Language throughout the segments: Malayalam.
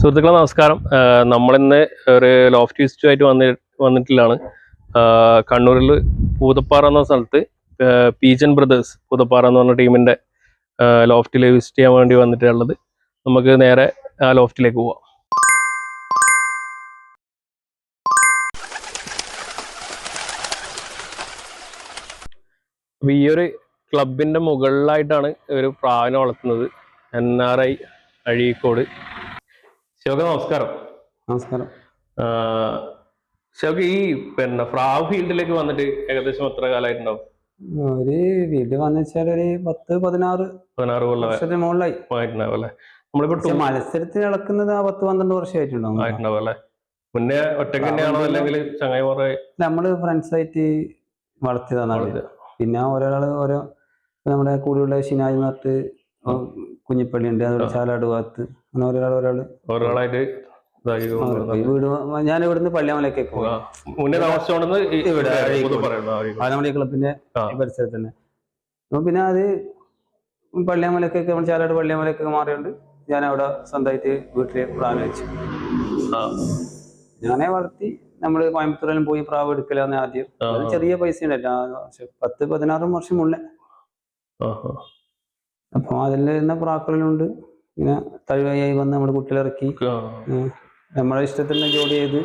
സുഹൃത്തുക്കളെ നമസ്കാരം. നമ്മളിന്ന് ഒരു ലോഫ്റ്റ് വിസിറ്റുമായിട്ട് വന്നി വന്നിട്ടുള്ളതാണ് കണ്ണൂരിൽ പൂതപ്പാറ എന്ന സ്ഥലത്ത് പീജൻ ബ്രദേഴ്സ് പൂതപ്പാറ എന്ന് പറഞ്ഞ ടീമിന്റെ ലോഫ്റ്റിൽ വിസിറ്റ് ചെയ്യാൻ വേണ്ടി വന്നിട്ടുള്ളത്. നമുക്ക് നേരെ ആ ലോഫ്റ്റിലേക്ക് പോവാം. അപ്പൊ ഈ ഒരു ക്ലബിന്റെ മുകളിലായിട്ടാണ് ഒരു പ്രാവിനെ വളർത്തുന്നത്. N R I Azhikode. ശിവക നമസ്കാരം. നമസ്കാരം. ശിവക ഈ പിന്നെ ഫ്രാവ് ഫീൽഡിലേക്ക് വന്നിട്ട് ഏകദേശം എത്ര കാലമായിട്ടുണ്ടാവും? ഒരു വീട് വന്നു വെച്ചാൽ ഒരു പത്ത് പതിനാറ് പതിനാറ് കൊല്ലം മുകളിലായി. ആയിട്ടുണ്ടാവും അല്ലേ? നമ്മളിപ്പോ പക്ഷെ മത്സരത്തിന് ഇളക്കുന്നത് ആ പത്ത് പന്ത്രണ്ട് വർഷമായിട്ടുണ്ടാവും. ആയിട്ടുണ്ടാവും അല്ലേ? മുന്നേ ഒറ്റയ്ക്ക് തന്നെയാണോ അല്ലെങ്കിൽ ചങ്ങായിമാരെ നമ്മൾ ഫ്രണ്ട്സായിട്ട് വളർത്തിയതാണ്. പിന്നെ ഓരോരാൾ ഓരോ നമ്മുടെ കൂടെയുള്ള ഷിനാജ് നട്ട് കുഞ്ഞിപ്പള്ളി ഉണ്ട് അതുപോലെ ചാലാട് ഭാഗത്ത്. അങ്ങനെ ഒരാൾ ഒരാൾ. ഒരാളായിട്ട് വീട് ഞാൻ ഇവിടുന്ന് ഇവിടെ നിന്ന് അഴീക്കോട്. പുതുപ്പറയുന്നു, അഴീക്കോട്. ആ നമ്മുടെ ഈ ക്ലബിന്റെ പരിസരത്ത് തന്നെ. അപ്പൊ പിന്നെ അത് പള്ളിയാമലക്കൊക്കെ നമ്മൾ ചാലാട് പള്ളിയാമലക്കൊക്കെ മാറിയുണ്ട് ഞാൻ അവിടെ സ്വന്തമായിട്ട് വീട്ടിൽ പ്രാവ് വെച്ചു. ഞാനെ വളർത്തി നമ്മൾ കോയമ്പത്തൂരിലും പോയി പ്രാവ് എടുക്കലാന്ന് ആദ്യം. ചെറിയ പൈസ ഉണ്ടായില്ല പത്ത് പതിനാറും വർഷം മുന്നേ. ആ, ആ. അപ്പൊ അതിൽ വരുന്ന പ്രാക്കളിലുണ്ട് ഇങ്ങനെ തഴുവായി വന്ന് നമ്മുടെ കുട്ടികളിറക്കി. നമ്മളെ ഇഷ്ടത്തിന് ജോലി ചെയ്ത്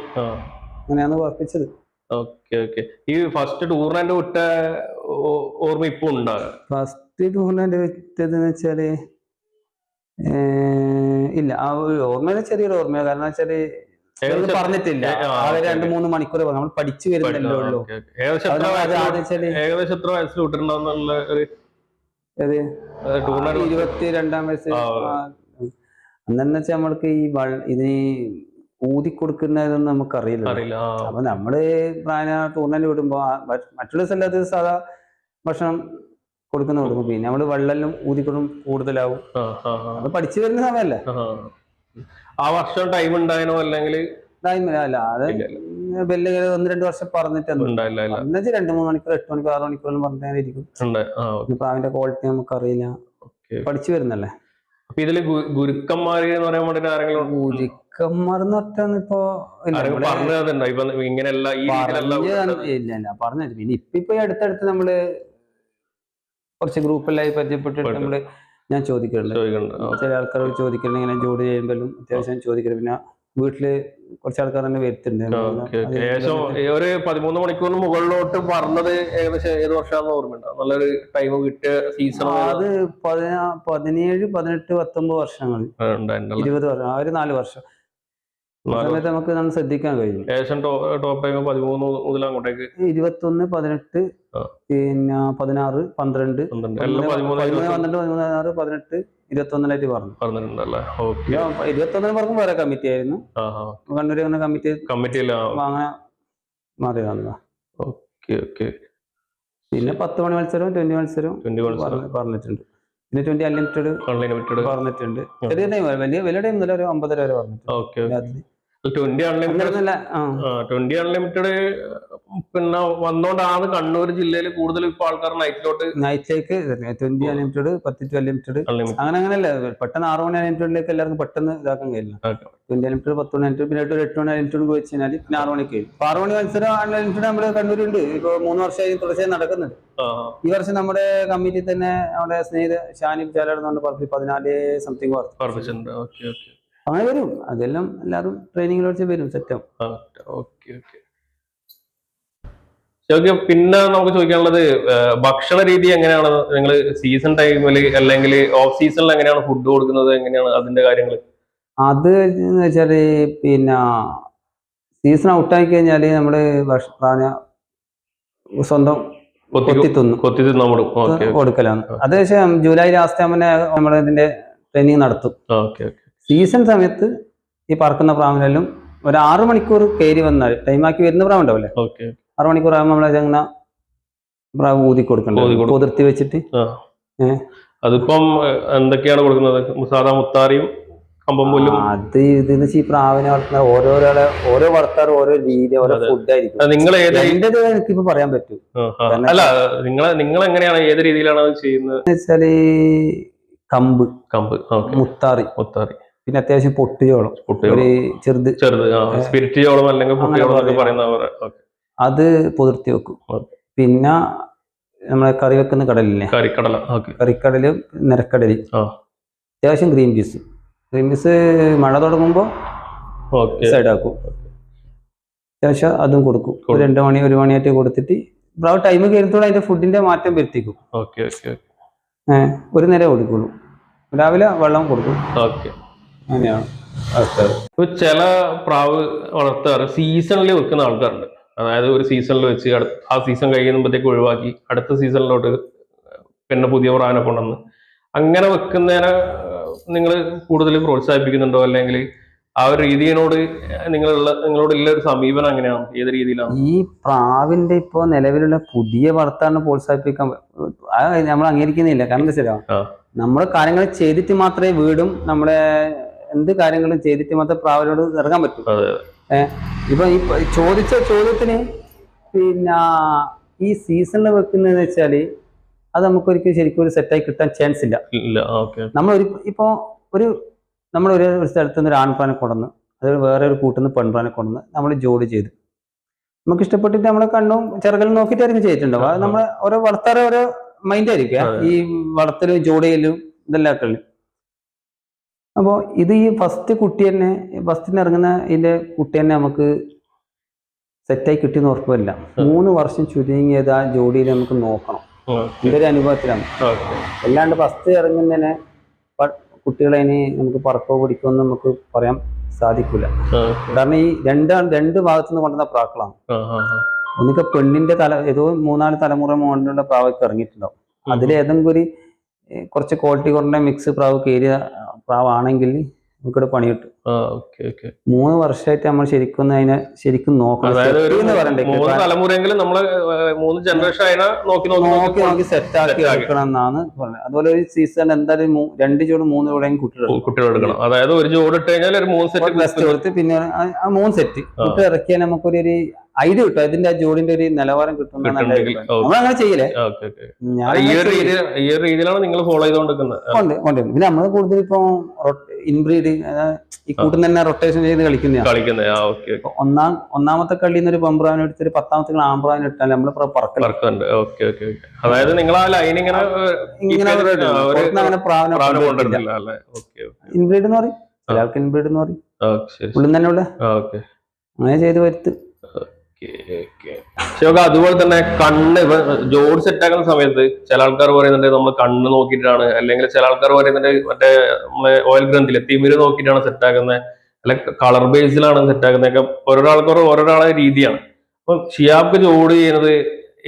അങ്ങനെയാണ് വർപ്പിച്ചത് ഓക്കെ ഓക്കെ. ഈ ഫസ്റ്റ് ടൂർണമെന്റ് വിട്ട ഓർമ്മ ഇപ്പൊ ഫസ്റ്റ് ടൂർണമെന്റ് വിറ്റതെന്ന് വെച്ചാൽ ഇല്ല. ആ ഒരു ഓർമ്മയിലെ ചെറിയൊരു ഓർമ്മയാണ്. കാരണം വെച്ചാൽ പറഞ്ഞിട്ടില്ല. രണ്ട് മൂന്ന് മണിക്കൂർ നമ്മൾ പഠിച്ചു വരുന്നല്ലോ ഏകദേശം എത്ര വയസ്സിൽ ആദ്യം ഇരുപത്തി രണ്ടാം വയസ്സ്. അന്നെന്ന് വെച്ചാൽ നമ്മൾക്ക് ഈ വൾ- ഇത് ഈ ഊതി കൊടുക്കുന്നതൊന്നും നമുക്ക് അറിയില്ല അപ്പൊ നമ്മൾ പ്രായ ടൂർണമെന്റ് വിടുമ്പോ മറ്റുള്ള സ്ഥലത്ത് സാധാ ഭക്ഷണം കൊടുക്കുന്ന കൊടുക്കും. പിന്നെ നമ്മൾ വെള്ളം ഊതിക്കൊടും കൂടുതലാവും. അത് പഠിച്ചു വരുന്ന സമയമല്ലേ ആ. വർഷം ടൈം ഉണ്ടായനോ അല്ലെങ്കിൽ അല്ല. അത് വലിയ ഒന്ന് രണ്ട് വർഷം പറഞ്ഞിട്ട് രണ്ടു മൂന്ന് മണിക്കൂർ എട്ട് മണിക്കൂർ ആറ് മണിക്കൂർ പറഞ്ഞാൽ ഇരിക്കും. പ്രാവിന്റെ ക്വാളിറ്റി നമുക്ക് അറിയില്ല പഠിച്ചു വരുന്നല്ലേ? അപ്പൊ ഇതിൽ ഗുരുക്കന്മാര് എന്ന് പറയാൻ വേണ്ടിട്ട് ആരെങ്കിലും ഊതിക്കന്മാർന്ന് പറഞ്ഞാൽ ഇപ്പൊ ഇല്ല, ആരെങ്കിലും നമ്മൾ പറഞ്ഞു ഇങ്ങനെയല്ല ഇല്ല ഇല്ല. പിന്നെ ഇപ്പൊ അടുത്തടുത്ത് നമ്മൾ കുറച്ച് ഗ്രൂപ്പെല്ലാം പരിചയപ്പെട്ടിട്ട് നമ്മൾ ഞാൻ ചോദിക്കുന്നുണ്ട് ചില ആൾക്കാരോട് ചോദിക്കുന്നുണ്ട് ഇങ്ങനെ ജോലി ചെയ്യുമ്പോഴും അത്യാവശ്യം ചോദിക്കുന്നത് പിന്നെ വീട്ടിൽ കുറച്ച് ആൾക്കാർ തന്നെ വരുത്തുന്നുണ്ട് ഒരു പതിമൂന്ന് മണിക്കൂറിന് മുകളിലോട്ട് പറഞ്ഞത് ഏകദേശം ഏത് വർഷമാണെന്ന് ഓർമ്മയുണ്ടോ? നല്ലൊരു ടൈം കിട്ടിയ സീസൺ അത് പതിനാ പതിനേഴ് പതിനെട്ട് പത്തൊമ്പത് വർഷങ്ങൾ. ഇരുപത് വർഷം. ആ ഒരു നാല് വർഷം. സമയത്ത് നമുക്ക് നമ്മൾ ശ്രദ്ധിക്കാൻ കഴിയും. ഏഷ്യൻ ടോപ്പ് ടൈം പതിമൂന്ന് മുതൽ അങ്ങോട്ടേക്ക്. ഇരുപത്തൊന്ന് പതിനെട്ട്. പിന്നെ പതിനാറ് പന്ത്രണ്ട്. പന്ത്രണ്ട്. പതിനാറ് പതിനെട്ട് ഇരുപത്തൊന്നിലായിട്ട് പറഞ്ഞു. ഇരുപത്തൊന്നിന് പറഞ്ഞു വേറെ കമ്മിറ്റി ആയിരുന്നു. കണ്ണൂര് കണ്ണൂർ അങ്ങനെ കമ്മിറ്റി കമ്മിറ്റി അങ്ങനെ ഓക്കെ ഓക്കെ. പിന്നെ പത്ത് മണി മത്സരവും ട്വന്റി മത്സരവും പറഞ്ഞിട്ടുണ്ട്. പിന്നെ ട്വന്റി അൺലിമിറ്റഡ് പറഞ്ഞിട്ടുണ്ട്. ചെറിയ ടൈം വലിയ വലിയ ടൈം നല്ല ഒരു അമ്പതര വരെ പറഞ്ഞിട്ടുണ്ട്. ഓക്കെ. രാത്രി. ട്വന്റി അൺലിമിറ്റഡ് ട്വന്റി അൺലിമിറ്റഡ് പിന്നെ വന്നോണ്ടാണ് കണ്ണൂർ ജില്ലയിൽ കൂടുതൽ ഇപ്പൊ ആൾക്കാർ നൈറ്റിലോട്ട് നൈറ്റിലേക്ക് ട്വന്റി അൺലിമിറ്റഡ് പത്ത് ടു അൺലിമിറ്റഡ് അങ്ങനെ അങ്ങനെയല്ല പെട്ടെന്ന് ആറ് മണി അൺലിമിറ്റഡിലേക്ക് എല്ലാവർക്കും പെട്ടെന്ന് ഇതാക്കാൻ കഴിയില്ല. ട്വന്റി അൺലിമിറ്റഡ് പത്ത് മണി അൺലിമിറ്റഡ് പിന്നെ ഒരു എട്ട് മണി അൺലിമിറ്റഡ് പോയി കഴിഞ്ഞാൽ പിന്നെ ആറ് മണിക്ക് കഴിയും. അപ്പൊ ആറ് മണി മത്സരം അൺലിമിറ്റഡ് നമ്മുടെ കണ്ണൂരുണ്ട്. ഇപ്പൊ മൂന്ന് വർഷമായി തുടർച്ചയായി നടക്കുന്നുണ്ട്. ഈ വർഷം നമ്മുടെ കമ്മിറ്റി തന്നെ നമ്മുടെ സ്നേഹിത ഷാനിബ് ചാലാടുന്നുണ്ട്. പറഞ്ഞു പതിനാല് സംതിങ് ഓക്കെ ഓക്കെ അങ്ങനെ വരും. അതെല്ലാം എല്ലാവരും ട്രെയിനിങ്ങിൽ വെച്ച് വരും സെറ്റാവും ഓക്കെ ഓക്കെ ഓക്കെ പിന്നെ നമുക്ക് ചോദിക്കാനുള്ളത് ഭക്ഷണ രീതി എങ്ങനെയാണ്? നിങ്ങൾ സീസൺ ടൈമിൽ അല്ലെങ്കിൽ ഓഫ് സീസണിൽ എങ്ങനെയാണ് ഫുഡ് കൊടുക്കുന്നത്? എങ്ങനെയാണ് അതിന്റെ കാര്യങ്ങൾ അത് എന്ന് വെച്ചാൽ പിന്നെ സീസൺ ഔട്ടായി കഴിഞ്ഞാൽ നമ്മൾ ഭക്ഷണ സ്വന്തം കൊത്തി തിന്നു. കൊത്തി തിന്നോടും കൊടുക്കലാണ്. അത് പക്ഷേ ജൂലൈ ലാസ്റ്റ് ആകുമ്പോൾ നമ്മൾ ഇതിന്റെ ട്രെയിനിങ് നടത്തും. ഓക്കെ ഓക്കെ സീസൺ സമയത്ത് ഈ പറക്കുന്ന പ്രാവിനെല്ലാം ഒരു ആറ് മണിക്കൂർ കയറി വന്നാൽ ടൈമാക്കി വരുന്ന പ്രാവ് ഉണ്ടാവില്ലേ? ആറു മണിക്കൂർ ആകുമ്പോൾ നമ്മളെ അങ്ങനെ പ്രാവ് ഊതി ഊതി കൊടുക്കണ്ട കുതിർത്തി വെച്ചിട്ട്? അതിപ്പം എന്തൊക്കെയാണ് കൊടുക്കുന്നത്? സാധാ മുത്താറിയും കമ്പമ്പുല്ലും അത് ഇതെന്ന് വെച്ചാൽ ഈ പ്രാവിനെ വളർത്തുന്ന ഓരോരാളെ ഓരോ വളർത്താറ് ഓരോ രീതി ഓരോ. ഫുഡ് ആയിരിക്കും. നിങ്ങൾ ഇപ്പൊ എന്റേത് എനിക്കിപ്പോ പറയാൻ പറ്റും. അല്ല നിങ്ങൾ നിങ്ങൾ എങ്ങനെയാണ് ഏത് രീതിയിലാണ് ചെയ്യുന്നത്? വെച്ചാൽ കമ്പ്. കമ്പ് മുത്താറി. മുത്താറി. പിന്നെ അത്യാവശ്യം പൊട്ടിയോളം. ഒരു ചെറുത്. സ്പിരിറ്റ് അല്ലെങ്കിൽ. പറയുന്ന അത് പുതിർത്തി വെക്കും. പിന്നെ നമ്മളെ കറി വെക്കുന്ന കടലില്ലേ? കറിക്കടല. നിരക്കടലും കറിക്കടൽ നിരക്കടൽ. ആ. അത്യാവശ്യം ഗ്രീൻ പീസ്. ഗ്രീൻ പീസ് മഴ തുടങ്ങുമ്പോൾ ഓക്കെ. സൈഡാക്കും. അത്യാവശ്യം അതും കൊടുക്കും. രണ്ട് മണി ഒരു മണിയായിട്ട് കൊടുത്തിട്ട് ഇപ്പോൾ ടൈം കഴിഞ്ഞത്തോടെ അതിന്റെ ഫുഡിന്റെ മാറ്റം വരുത്തിക്കും. ഒരു നേരം കൊടുക്കുള്ളൂ. രാവിലെ വെള്ളം കൊടുക്കും. ഓക്കെ. അങ്ങനെയാണ്. ഇപ്പൊ ചില പ്രാവ് വളർത്താറ് സീസണിൽ വെക്കുന്ന ആൾക്കാരുണ്ട്. അതായത് ഒരു സീസണിൽ വെച്ച് ആ സീസൺ കഴിയുമ്പോഴത്തേക്ക് ഒഴിവാക്കി അടുത്ത സീസണിലോട്ട് പിന്നെ പുതിയ പ്രാവിനെ കൊണ്ടുവന്ന് അങ്ങനെ വെക്കുന്നതിനെ നിങ്ങൾ കൂടുതൽ പ്രോത്സാഹിപ്പിക്കുന്നുണ്ടോ? അല്ലെങ്കിൽ ആ ഒരു രീതിയോട് നിങ്ങളുള്ള നിങ്ങളോടുള്ള ഒരു സമീപനം എങ്ങനെയാണ് ഏത് രീതിയിലാണ്? ഈ പ്രാവിന്റെ ഇപ്പോ നിലവിലുള്ള പുതിയ വളർത്താണ് പ്രോത്സാഹിപ്പിക്കാൻ നമ്മൾ അംഗീകരിക്കുന്നില്ല. കാരണം എന്താ വെച്ചാൽ. നമ്മൾ കാര്യങ്ങൾ ചെയ്തിട്ട് മാത്രമേ വീടും നമ്മുടെ എന്ത് കാര്യങ്ങളും ചെയ്തിട്ട് മാത്രമേ പ്രാവനോട് ഇറങ്ങാൻ പറ്റൂ. ഇപ്പൊ ഈ ചോദിച്ച ചോദ്യത്തിന് പിന്നെ ഈ സീസണിൽ വെക്കുന്നതെന്ന് വെച്ചാൽ അത് നമുക്കൊരിക്കലും ശരിക്കും ഒരു സെറ്റായി കിട്ടാൻ ചാൻസ് ഇല്ല. നമ്മൾ ഒരു ഇപ്പോ ഒരു നമ്മൾ ഒരു ഒരു സ്ഥലത്ത് നിന്ന് ഒരു ആൺപ്രാനെ കൊണ്ടുവന്ന് അത് വേറെ ഒരു കൂട്ടിൽ നിന്ന് പെൺപ്രാനെ കൊണ്ടുവന്ന് നമ്മൾ ജോലി ചെയ്തു. നമുക്ക് ഇഷ്ടപ്പെട്ടിട്ട് നമ്മളെ കണ്ണും ചെറുകലും നോക്കിയിട്ടായിരിക്കും ചെയ്തിട്ടുണ്ടാവും അത് നമ്മളെ ഓരോ വളർത്താറെ ഓരോ മൈൻഡ് ആയിരിക്കും. ഈ വളർത്തലും ജോഡിയിലും ഇതെല്ലാം കളി അപ്പോൾ ഇത് ഈ ഫസ്റ്റ് കുട്ടി തന്നെ ഫസ്റ്റിന് ഇറങ്ങുന്ന ഇതിന്റെ കുട്ടി തന്നെ നമുക്ക് സെറ്റായി കിട്ടിയെന്ന് ഉറപ്പില്ല മൂന്ന് വർഷം ചുരുങ്ങിയത് ആ ജോഡിയിൽ നമുക്ക് നോക്കണം. എന്റെ ഒരു അനുഭവത്തിലാണ്. അല്ലാണ്ട് ഫസ്റ്റ് ഇറങ്ങുന്നതിനെ കുട്ടികളെ ഇനി നമുക്ക് പറക്കോ പിടിക്കോ എന്ന് നമുക്ക് പറയാൻ സാധിക്കില്ല കാരണം ഈ രണ്ടാണ് രണ്ട് ഭാഗത്തു നിന്ന് കൊണ്ടുവന്ന പ്രാക്കളാണ്. ഒന്നിക്കെ പെണ്ണിന്റെ തല ഏതോ മൂന്നാൽ തലമുറ മോണ്ടുള്ള പ്രാവൊക്കെ ഇറങ്ങിയിട്ടുണ്ടാവും. അതിലേതെങ്കിലും ഒരു കുറച്ച് ക്വാളിറ്റി കുറഞ്ഞ മിക്സ് പ്രാവ് കയറിയ പ്രാവാണെങ്കിൽ നമുക്കിവിടെ പണി കിട്ടും മൂന്ന് വർഷമായിട്ട് നമ്മൾ ശരിക്കും അതിനെ ശരിക്കും നോക്കണം. നോക്കി നോക്കി സെറ്റ് ആക്കി. എടുക്കണം എന്നാണ് പറഞ്ഞത്. അതുപോലെ ഒരു സീസൺ എന്തായാലും രണ്ട് ജോഡ് മൂന്ന് ജോഡിയും കുട്ടികൾ കുട്ടികൾ എടുക്കണം. അതായത് ഒരു ജോഡ് ഇട്ട് കഴിഞ്ഞാൽ മൂന്ന് സെറ്റ് കൊടുത്ത് പിന്നെ ആ- മൂന്ന് സെറ്റ് കുട്ടി ഇറക്കിയാൽ നമുക്കൊരു ഐഡിയ കിട്ടും. അതിന്റെ ആ ജോഡിന്റെ ഒരു നിലവാരം കിട്ടും നമ്മളങ്ങനെ ഞാൻ ഈ ഒരു രീതിയിലാണ് നിങ്ങൾ ഫോളോ ചെയ്തുകൊണ്ടിരിക്കുന്നത്. ഉണ്ട് പിന്നെ നമ്മൾ കൂടുതൽ ഇപ്പൊ ഇൻബ്രീഡ് ഈ കൂട്ടം തന്നെ റൊട്ടേഷൻ ചെയ്ത് കളിക്കുന്ന ഒന്നാം ഒന്നാമത്തെ കളിയിൽ നിന്ന് ഒരു പമ്പ്രാവിനെ എടുത്തിട്ട് പത്താമത്തെ ആമ്പ്രാവിനെ ഇട്ടാൽ നമ്മൾ ഓക്കെ ഓക്കെ അതായത് നിങ്ങൾ ആ ലൈൻ ഇങ്ങനെ ഇങ്ങനെ പ്രാവിനെ ഇൻബ്രീഡ് എന്ന് പറയും. ചില ആൾക്ക് ഇൻബ്രീഡ് എന്ന് പറയും. ഉള്ളിൽ തന്നെ ഉള്ള അങ്ങനെ ചെയ്ത് വരുത്ത്. ശിവക അതുപോലെ തന്നെ കണ്ണ് ഇപ്പൊ ജോഡ് സെറ്റ് ആക്കുന്ന സമയത്ത് ചില ആൾക്കാർ പറയുന്നുണ്ട് നമ്മൾ കണ്ണ് നോക്കിയിട്ടാണ്. അല്ലെങ്കിൽ ചില ആൾക്കാർ പറയുന്നുണ്ട് മറ്റേ നമ്മളെ ഓയിൽ ഗ്രന്ഥിലെ തിമിര് നോക്കിയിട്ടാണ് സെറ്റ് ആക്കുന്നത് അല്ലെ കളർ ബേസിലാണ് സെറ്റ് ആക്കുന്നതൊക്കെ ഓരോ ആൾക്കാർ ഓരോരാളെ രീതിയാണ്. അപ്പൊ ഷിയാബ്ക്ക് ജോഡ് ചെയ്യുന്നത്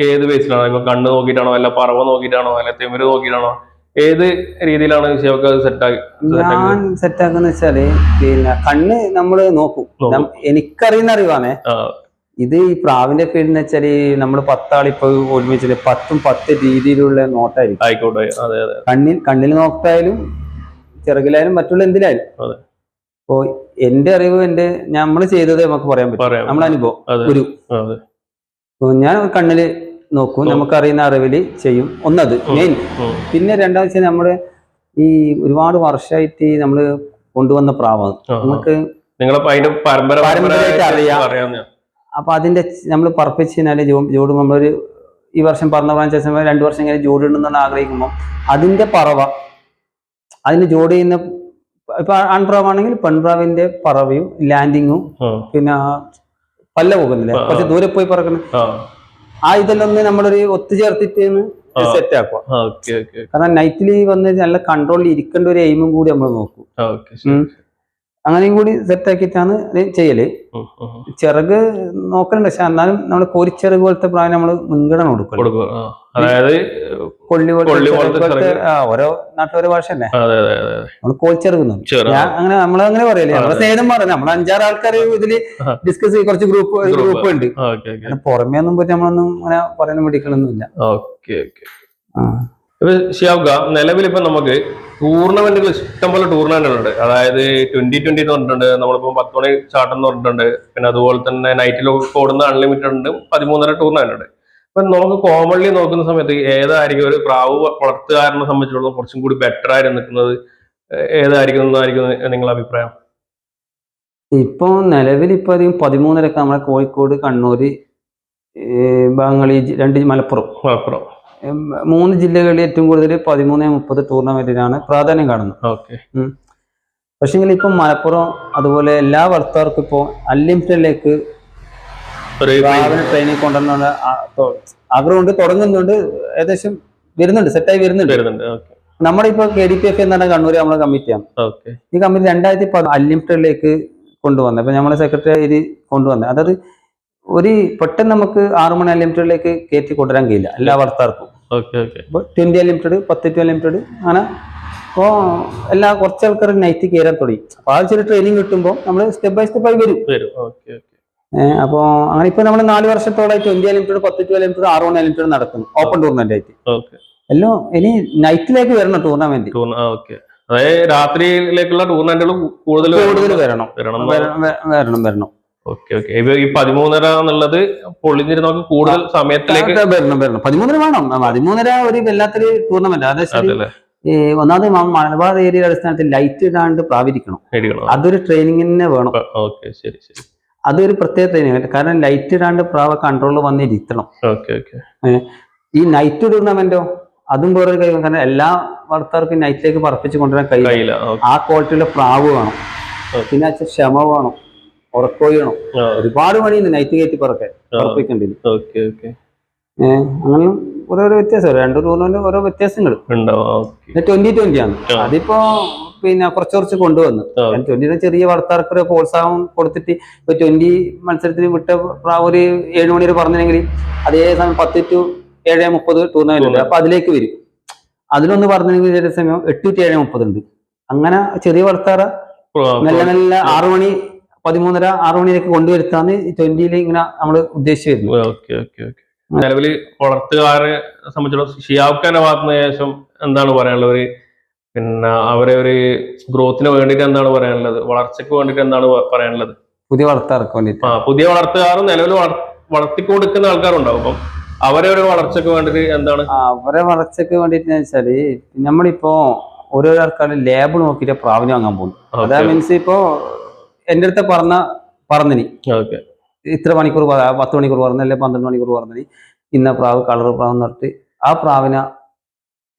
ഏത് ബേസിലാണ് ഇപ്പൊ കണ്ണ് നോക്കിയിട്ടാണോ അല്ല പറവ നോക്കിയിട്ടാണോ അല്ല തിമിര് നോക്കിയിട്ടാണോ? ഏത് രീതിയിലാണ് ഷിയാബ്ക്ക് അത് സെറ്റ് ആക്കി ഞാൻ സെറ്റ് ആക്കുന്ന വെച്ചാൽ പിന്നെ കണ്ണ് നമ്മൾ നോക്കും. എനിക്കറിയുന്ന അറിവാണേ. ഇത് ഈ പ്രാവിന്റെ ഫീൽഡ് എന്ന് വെച്ചാൽ നമ്മൾ പത്താളിപ്പോ ഒരുമിച്ചിട്ട് പത്തും പത്ത് രീതിയിലുള്ള നോട്ടായിരിക്കും. ആയിക്കോട്ടെ. അതെ അതെ. കണ്ണിൽ കണ്ണിൽ നോക്കായാലും ചെറുകിലായാലും മറ്റുള്ള എന്തിലായാലും. അപ്പോ എന്റെ അറിവ് എന്റെ നമ്മൾ ചെയ്തത് നമുക്ക് പറയാൻ പറ്റും. നമ്മളെ അനുഭവം. ഗുരു ഞാൻ കണ്ണിൽ നോക്കും നമുക്ക് നമുക്കറിയുന്ന അറിവിൽ ചെയ്യും. ഒന്നത് മെയിൻ. പിന്നെ രണ്ടാമത് വെച്ചാൽ നമ്മൾ ഈ ഒരുപാട് വർഷമായിട്ട് നമ്മൾ കൊണ്ടുവന്ന പ്രാവാണ്. നമുക്ക് നിങ്ങളെ അതിന്റെ പരമ്പര അറിയാം. അറിയാവുന്ന അപ്പൊ അതിന്റെ നമ്മൾ പറപ്പിച്ച് കഴിഞ്ഞാൽ ജോ- ജോഡ് നമ്മളൊരു ഈ വർഷം പറഞ്ഞ പറഞ്ഞ ശേഷം രണ്ടു വർഷം ഇങ്ങനെ ജോഡി ഉണ്ടെന്ന് ആഗ്രഹിക്കുമ്പോൾ അതിന്റെ പറവ അതിന് ജോഡി ചെയ്യുന്ന ഇപ്പൊ ആൺപ്രാവാണെങ്കിൽ പെൺപ്രാവിന്റെ പറവയും ലാൻഡിങ്ങും പിന്നെ പല്ല പോകുന്നില്ലേ. കുറച്ച് ദൂരെ പോയി പറക്കണം. ആ. ഇതെല്ലാം ഒന്ന് നമ്മളൊരു ഒത്തുചേർത്തിട്ട് സെറ്റ് ആക്കുക കാരണം നൈറ്റിൽ വന്ന് നല്ല കൺട്രോളിൽ ഇരിക്കേണ്ട ഒരു എയിമും കൂടി നമ്മൾ നോക്കും. അങ്ങനെയും കൂടി സെറ്റ് ആക്കിയിട്ടാണ് ചെയ്യൽ. ചിറക് നോക്കലുണ്ട്. പക്ഷെ എന്നാലും നമ്മൾ കോരിച്ചിറക് പോലത്തെ പ്രായം നമ്മൾ മുൻഗണന കൊടുക്കും. അതായത് കൊള്ളി പോലത്തെ. ആ ഓരോ നാട്ടിലോരോ ഭാഷ അല്ലേ നമ്മൾ കോൽച്ചിറകുന്നു ചെറു ഞാൻ അങ്ങനെ നമ്മളങ്ങനെ പറയല്ലേ നമ്മളെ സ്നേഹം പറഞ്ഞു. നമ്മൾ അഞ്ചാറ് ആൾക്കാർ ഇതിൽ ഡിസ്കസ് ചെയ്ത് കുറച്ച് ഗ്രൂപ്പ് ഗ്രൂപ്പ് ഉണ്ട്. അങ്ങനെ പുറമേ ഒന്നും പറ്റി നമ്മളൊന്നും അങ്ങനെ പറയാനും പിടിക്കലൊന്നും ഇല്ല. Okay okay. ഇപ്പൊ ഷിയാബ്ക നിലവിൽ ഇപ്പം നമുക്ക് ടൂർണമെന്റുകൾ ഇഷ്ടംപോലെ ടൂർണമെന്റുകളുണ്ട് അതായത് ട്വന്റി ട്വന്റി എന്ന് പറഞ്ഞിട്ടുണ്ട് നമ്മളിപ്പോ പത്ത് മണി ചാട്ടം എന്ന് പറഞ്ഞിട്ടുണ്ട്. പിന്നെ അതുപോലെ തന്നെ നൈറ്റിലൊക്കെ ഓടുന്ന അൺലിമിറ്റഡ് ഉണ്ട് പതിമൂന്നര ടൂർണമെന്റ് ഉണ്ട്. അപ്പൊ നമുക്ക് കോമൺലി നോക്കുന്ന സമയത്ത് ഏതായിരിക്കും ഒരു പ്രാവ് വളർത്തുകാരനെ സംബന്ധിച്ചിടത്തോളം കുറച്ചും കൂടി ബെറ്റർ ആയിട്ട് നിൽക്കുന്നത് ഏതായിരിക്കും എന്നായിരിക്കും നിങ്ങളുടെ അഭിപ്രായം? ഇപ്പൊ നിലവിൽ ഇപ്പൊ അധികം പതിമൂന്നരക്ക് നമ്മളെ കോഴിക്കോട് കണ്ണൂര് ഭാഗങ്ങളിൽ രണ്ട് മലപ്പുറം. മലപ്പുറം. മൂന്ന് ജില്ലകളിൽ ഏറ്റവും കൂടുതൽ പതിമൂന്ന് മുപ്പത് ടൂർണമെന്റിനാണ് പ്രാധാന്യം കാണുന്നത്. ഓക്കെ. പക്ഷെങ്കിൽ ഇപ്പം മലപ്പുറം അതുപോലെ എല്ലാ വളർത്താർക്കും ഇപ്പോ അൺലിമിറ്റഡിലേക്ക് ട്രെയിനിൽ കൊണ്ടുവന്ന ആഗ്രഹമുണ്ട് തുടങ്ങുന്നുണ്ട്. ഏകദേശം വരുന്നുണ്ട് സെറ്റായി വരുന്നുണ്ട്. നമ്മുടെ ഇപ്പൊ കെ ഡി പി എഫ് എന്നാണ് കണ്ണൂർ നമ്മുടെ കമ്മിറ്റിയാണ് ഈ കമ്മിറ്റി രണ്ടായിരത്തി അൺലിമിറ്റഡിലേക്ക് കൊണ്ടുവന്നത്. അപ്പൊ നമ്മളെ സെക്രട്ടറി ഇത് കൊണ്ടുവന്നത്. അതായത് ഒരു പെട്ടെന്ന് നമുക്ക് ആറുമണി അൺലിമിറ്റഡിലേക്ക് കയറ്റി കൊണ്ടുവരാൻ കഴിയില്ല എല്ലാ വളർത്താർക്കും ഓക്കെ ഓക്കെ. ഇപ്പോൾ ട്വന്റി അൺലിമിറ്റഡ് പത്ത് ടു അൺലിമിറ്റഡ് അങ്ങനെ. അപ്പോൾ എല്ലാ കുറച്ച് ആൾക്കാർ നൈറ്റ് കയറാൻ തുടങ്ങി. അപ്പോൾ ആ ചെറിയ ട്രെയിനിങ് കിട്ടുമ്പോൾ നമ്മൾ സ്റ്റെപ്പ് ബൈ സ്റ്റെപ്പ് ആയി വരും. വരും. Okay okay. അപ്പോൾ അങ്ങനെ ഇപ്പോൾ നമ്മൾ നാല് വർഷത്തോടെ ട്വന്റി അൺലിമിറ്റഡ് പത്ത് ടു അൺലിമിറ്റഡ് ആറ് മണി അൺലിമിറ്റഡ് നടക്കുന്നു. ഓപ്പൺ ടൂർണമെന്റ് ആയിട്ട്. ഓക്കെ. എല്ലാം ഇനി നൈറ്റിലേക്ക് വരണം ടൂർണമെന്റ് ഓക്കെ. അതായത് രാത്രിയിലേക്കുള്ള ടൂർണമെന്റുകൾ കൂടുതൽ കൂടുതൽ വരണം. വരണം വരണം. ഓക്കെ ഓക്കെ ഈ പതിമൂന്നര എന്നുള്ളത് പൊളിഞ്ഞിരുന്ന നമുക്ക് കൂടുതൽ സമയത്തിലേക്ക് വരണം വരണം. പതിമൂന്നര വേണം. പതിമൂന്നര ഒരു വല്ലാത്തൊരു ടൂർണമെന്റ് അതെ ഒന്നാമത് മലബാർ ഏരിയ അടിസ്ഥാനത്തിൽ ലൈറ്റ് ഇടാണ്ട് പ്രാപിക്കണം അതൊരു ട്രെയിനിങ് തന്നെ വേണം. ഓക്കെ ശരി ശരി. അതൊരു പ്രത്യേക ട്രെയിനിങ് കാരണം ലൈറ്റ് ഇടാണ്ട് പ്രാവ കൺട്രോളിൽ വന്നിരിക്കണം ഈ നൈറ്റ് ടൂർണമെന്റോ അതും വേറൊരു കാര്യം കാരണം എല്ലാ വളർത്താർക്കും നൈറ്റിലേക്ക് പറപ്പിച്ച് കൊണ്ടുവരാൻ കഴിയില്ല. ആ ക്വാളിറ്റിയിലെ പ്രാവ് വേണം. പിന്നെ ക്ഷമ വേണം. ഉറക്കോയി വേണം ഒരുപാട് പണിയുണ്ട് നൈറ്റ് കയറ്റി പറക്കാൻ ഉറപ്പിക്കേണ്ടി ഏഹ് അങ്ങനെ ഓരോരോ വ്യത്യാസം രണ്ട് ടൂർണമെന്റ് ഓരോ വ്യത്യാസങ്ങൾ ട്വന്റി ട്വന്റി ആണ്. അതിപ്പോ പിന്നെ കുറച്ച് കുറച്ച് കൊണ്ടുവന്നു. ആ. ട്വന്റിയുടെ ചെറിയ വളർത്താർക്ക് ഒരു പ്രോത്സാഹനം കൊടുത്തിട്ട് ഇപ്പൊ ട്വന്റി മത്സരത്തിന് വിട്ട ഒരു ഏഴ് മണി വരെ പറഞ്ഞില്ലെങ്കിൽ അതേ സമയം പത്ത് ടു ഏഴ് മുപ്പത് ടൂർണമെന്റ് ഉണ്ട്. അപ്പൊ അതിലേക്ക് വരും. അതിലൊന്ന് പറഞ്ഞില്ലെങ്കിൽ ചില സമയം എട്ട് ടു ഏഴ് മുപ്പത് ഉണ്ട്. അങ്ങനെ ചെറിയ വളർത്താറ മെല്ലെ മെല്ലെ ആറു മണി പതിമൂന്നര ആറു മണിയിലേക്ക് കൊണ്ടുവരുത്താന്ന് ട്വന്റിയിൽ ഇങ്ങനെ നമ്മൾ ഉദ്ദേശിച്ചു വരുന്നു ഓക്കെ ഓക്കെ ഓക്കെ. നിലവിൽ വളർത്തുകാരെ സംബന്ധിച്ചിടത്തോളം ഷിയാബ്ഖാന്റെ ഭാഗത്തുനിന്ന് ശേഷം എന്താണ് പറയാനുള്ളത്? ഒരു പിന്നെ അവരെ ഒരു ഗ്രോത്തിന് വേണ്ടിയിട്ട് എന്താണ് പറയാനുള്ളത്? വളർച്ചയ്ക്ക് വേണ്ടിയിട്ട് എന്താണ് പറയാനുള്ളത്? പുതിയ വളർത്താർക്ക് വേണ്ടിയിട്ട്. ആ പുതിയ വളർത്തുകാരും നിലവിൽ വളർ- വളർത്തിക്കൊടുക്കുന്ന ആൾക്കാരുണ്ടാവും. അപ്പം അവരെ ഒരു വളർച്ചയ്ക്ക് വേണ്ടിയിട്ട് എന്താണ്? അവരെ വളർച്ചയ്ക്ക് വേണ്ടിട്ട് വെച്ചാൽ നമ്മളിപ്പോ ഓരോരോ ആൾക്കാർ ലേബ് നോക്കിയിട്ട് പ്രാവിന് വാങ്ങാൻ പോകുന്നു. അതാ മീൻസ് ഇപ്പോ എന്റെ അടുത്ത് പറഞ്ഞ പറഞ്ഞിനി. ഓക്കെ. ഇത്ര മണിക്കൂർ പത്ത് മണിക്കൂർ പറഞ്ഞു അല്ലെങ്കിൽ പന്ത്രണ്ട് മണിക്കൂർ പറഞ്ഞിനി. ഇന്ന പ്രാവ് കളർ പ്രാവ് എന്ന് പറഞ്ഞിട്ട് ആ പ്രാവിന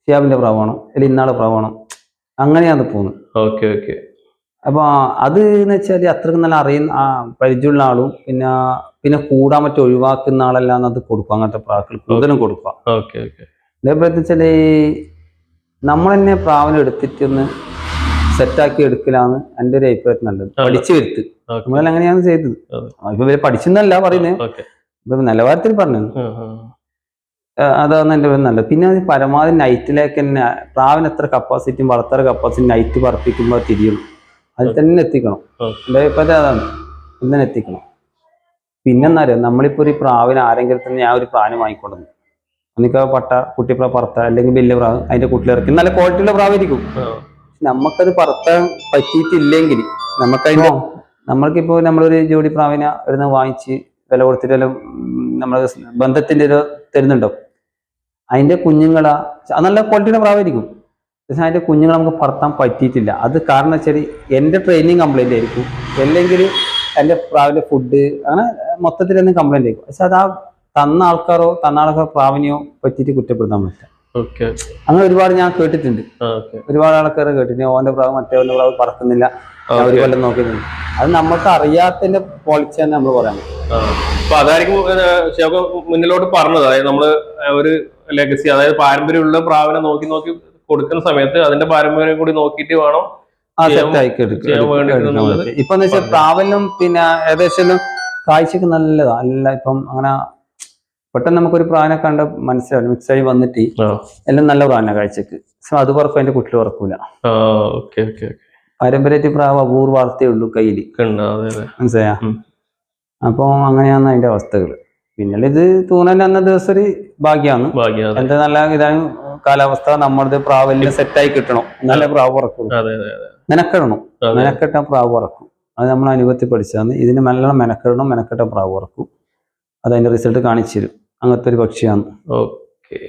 ഷിയാബിന്റെ പ്രാവ് വേണം അല്ലെങ്കിൽ ഇന്നാളെ പ്രാവ് വേണം. അങ്ങനെയാണ് പോകുന്നത് ഓക്കെ ഓക്കെ. അപ്പൊ അത് എന്ന് വെച്ചാൽ അത്രയ്ക്ക് നല്ല അറിയുന്ന പരിചയമുള്ള ആളും പിന്നെ പിന്നെ കൂടാൻ പറ്റും ഒഴിവാക്കുന്ന ആളെല്ലാം അത് കൊടുക്കും. അങ്ങനത്തെ പ്രാക്കൾ കൂടുതലും കൊടുക്കുക ഓക്കെ ഓക്കെ. അതേപോലെ വെച്ചാൽ നമ്മൾ തന്നെ പ്രാവിനെ എടുത്തിട്ടൊന്ന് സെറ്റാക്കി എടുക്കലാണ് എന്റെ ഒരു അഭിപ്രായത്തിൽ നല്ലത്. പഠിച്ചു വരുത്ത് നമ്മൾ അങ്ങനെയാണ് ചെയ്തത്. ഇപ്പൊ ഇവർ പഠിച്ചെന്നല്ല പറയുന്നത് ഇപ്പൊ നിലവാരത്തിൽ പറഞ്ഞു അതാണ് എന്റെ നല്ലത്. പിന്നെ പരമാവധി നൈറ്റിലേക്ക് തന്നെ പ്രാവിന് എത്ര കപ്പാസിറ്റിയും വളർത്താറ് കപ്പാസിറ്റി നൈറ്റ് പറപ്പിക്കുമ്പോൾ തിരിയണം അതിൽ തന്നെ എത്തിക്കണം. എന്റെ എന്റെ അഭിപ്രായത്തിൽ അതാണ്. ഇന്നെ എത്തിക്കണം. പിന്നെന്നറിയാം നമ്മളിപ്പോ ഒരു പ്രാവിന് ആരെങ്കിലും തന്നെ ഞാൻ ഒരു പ്രാവിനെ വാങ്ങിക്കൊണ്ടുവന്നു ഒന്നിക്ക പട്ട കുട്ടിപ്രാവ് പറത്ത അല്ലെങ്കിൽ വലിയ പ്രാവ് അതിന്റെ കുട്ടിലിറക്കി. നല്ല ക്വാളിറ്റിയുള്ള പ്രാവായിരിക്കും. നമുക്കത് പറത്താൻ പറ്റിയിട്ടില്ലെങ്കിൽ നമുക്കതിന്റെ നമ്മൾക്കിപ്പോ നമ്മളൊരു ജോഡി പ്രാവിനെ ഒരു വാങ്ങിച്ച് വില കൊടുത്തിട്ട് വല്ല നമ്മളെ ബന്ധത്തിന്റെ ഒരു തരുന്നുണ്ടോ? അതിന്റെ കുഞ്ഞുങ്ങളാ നല്ല ക്വാളിറ്റിയുടെ പ്രാവായിരിക്കും. പക്ഷെ അതിന്റെ കുഞ്ഞുങ്ങൾ നമുക്ക് പറത്താൻ പറ്റിയിട്ടില്ല. അത് കാരണം വെച്ചാൽ എന്റെ ട്രെയിനിങ് കംപ്ലൈന്റ് ആയിരിക്കും. അല്ലെങ്കിൽ എന്റെ പ്രാവിന്റെ ഫുഡ് അങ്ങനെ മൊത്തത്തിലൊന്നും കംപ്ലൈന്റ് ആയിരിക്കും. പക്ഷെ അത് ആ തന്ന ആൾക്കാരോ തന്ന ആൾക്കാരോ പ്രാവിനെയോ പറ്റിയിട്ട് കുറ്റപ്പെടുത്താൻ പറ്റില്ല. അങ്ങനെ ഒരുപാട് ഞാൻ കേട്ടിട്ടുണ്ട്. ഒരുപാട് ആൾക്കാരെ കേട്ടിട്ടുണ്ട്. ഓന്റെ പ്രാവ് മറ്റേ പ്രാവ് പറക്കുന്നില്ല ഞാൻ ഒരു കൊല്ലം നോക്കുന്നുണ്ട് അത് നമ്മൾക്ക് അറിയാത്തതിന്റെ പോളിസി തന്നെ നമ്മൾ പറയാം അപ്പൊ അതായിരിക്കും മുന്നിലോട്ട് പറഞ്ഞത്. അതായത് നമ്മൾ ഒരു ലെഗസി അതായത് പാരമ്പര്യമുള്ള പ്രാവിനെ നോക്കി നോക്കി കൊടുക്കുന്ന സമയത്ത് അതിന്റെ പാരമ്പര്യം കൂടി നോക്കിയിട്ട് വേണം ആ ചെയ്യാൻ- സെറ്റ് ആക്കി എടുക്ക-. ഇപ്പൊ എന്ന് വെച്ചാൽ പ്രാവലും പിന്നെ ഏകദേശം കാഴ്ചക്ക് നല്ലതാ. അല്ല ഇപ്പം അങ്ങനെ പെട്ടെന്ന് നമുക്കൊരു പ്രാനെ കണ്ട മനസ്സിലാവും മിക്സായി വന്നിട്ട് എല്ലാം നല്ല പ്രാന കാഴ്ചക്ക്. സോ അത് പറക്കും അതിന്റെ കുട്ടിൽ പറക്കൂല പാരമ്പര്യത്തിൽ പ്രാവ് അപൂർവ വാർത്തയേ ഉള്ളൂ കയ്യിൽ മനസ്സിലായാ? അപ്പൊ അങ്ങനെയാണ് അതിന്റെ അവസ്ഥകൾ പിന്നെ ഇത് തൂണന്റെ അന്ന ദിവസം ഒരു ഭാഗ്യമാണ് ഭാഗ്യം എന്താ നല്ല ഇതാണ് കാലാവസ്ഥ നമ്മളത് പ്രാവലിന് സെറ്റായി കിട്ടണം. നല്ല പ്രാവ് പറക്കും മെനക്കെടണം. മെനക്കെട്ട പ്രാവ് പറക്കും അത് നമ്മൾ അനുഭവത്തിൽ പഠിച്ചതാണ് ഇതിന് നല്ലോണം മെനക്കെടണം മെനക്കെട്ട പ്രാവ് പറക്കും അത് അതിന്റെ റിസൾട്ട് കാണിച്ചു തരും. അങ്ങനത്തെ ഒരു പക്ഷിയാണ്. ഓക്കെ